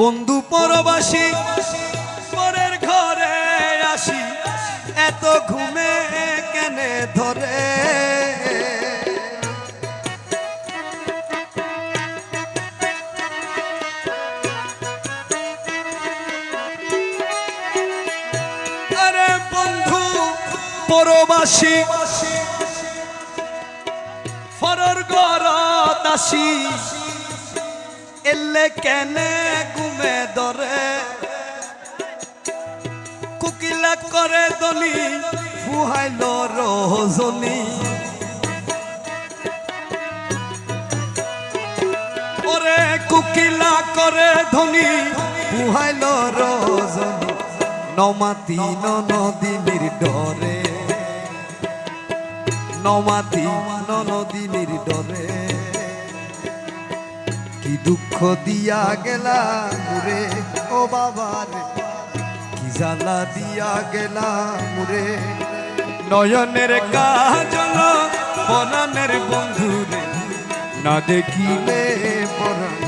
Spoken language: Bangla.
বন্ধু পরবাসী, পরের ঘরে আসি। এত ঘুমে কেনে ধরে? আরে বন্ধু পরবাসী, ফরর গরত আসি। এলে কেনে ঘুমে ধরে? কুকিলা করে দলি ফুহাইল রজনী। ওরে কুকিলা করে ধনি ফুহাইল রজনী। নমাতি নদীনির ডরে নমাতি নদীনির ডরে কি দুঃখ দিয়া গেলা মুরে? ও বাবার কি জ্বালা দিয়া গেলা মুরে? নয়নের কাজল, বনানের বন্ধুরে না দেখিলে পরাণ